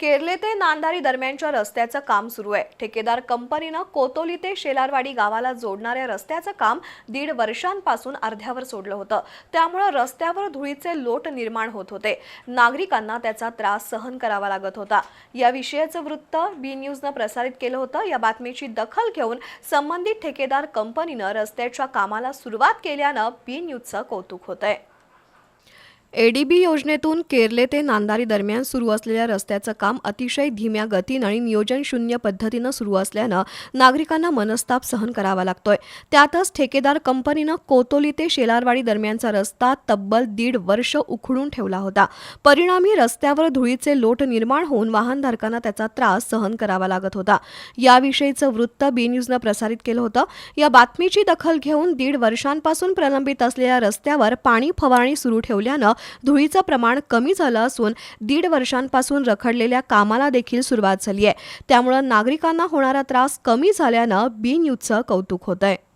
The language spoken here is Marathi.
केरले ते नांदारी दरम्यानच्या रस्त्याचं काम सुरू आहे. ठेकेदार कंपनीनं कोतोली ते शेलारवाडी गावाला जोडणाऱ्या रस्त्याचं काम दीड वर्षांपासून अर्ध्यावर सोडलं होतं. त्यामुळं रस्त्यावर धुळीचे लोट निर्माण होत होते. नागरिकांना त्याचा त्रास सहन करावा लागत होता. या विषयाचं वृत्त बी न्यूजनं प्रसारित केलं होतं. या बातमीची दखल घेऊन संबंधित ठेकेदार कंपनीनं रस्त्याच्या कामाला सुरुवात केल्यानं बी न्यूजचं कौतुक होतंय. एडीबी योजनेतून केरले ते नांदारी दरम्यान सुरू असलेल्या रस्त्याचं काम अतिशय धीम्या गतीनं आणि नियोजनशून्य पद्धतीनं सुरू असल्यानं नागरिकांना मनस्ताप सहन करावा लागतोय. त्यातच ठेकेदार कंपनीनं कोतोली ते शेलारवाडी दरम्यानचा रस्ता तब्बल दीड वर्ष उखडून ठेवला होता. परिणामी रस्त्यावर धुळीचे लोट निर्माण होऊन वाहनधारकांना त्याचा त्रास सहन करावा लागत होता. याविषयीचं वृत्त बी न्यूजनं प्रसारित केलं होतं. या बातमीची दखल घेऊन दीड वर्षांपासून प्रलंबित असलेल्या रस्त्यावर पाणी फवारणी सुरू ठेवल्यानं धुळीचं प्रमाण कमी झालं असून दीड वर्षांपासून रखडलेल्या कामाला देखील सुरुवात झाली आहे. त्यामुळं नागरिकांना होणारा त्रास कमी झाल्यानं बी न्यूजचं कौतुक होत आहे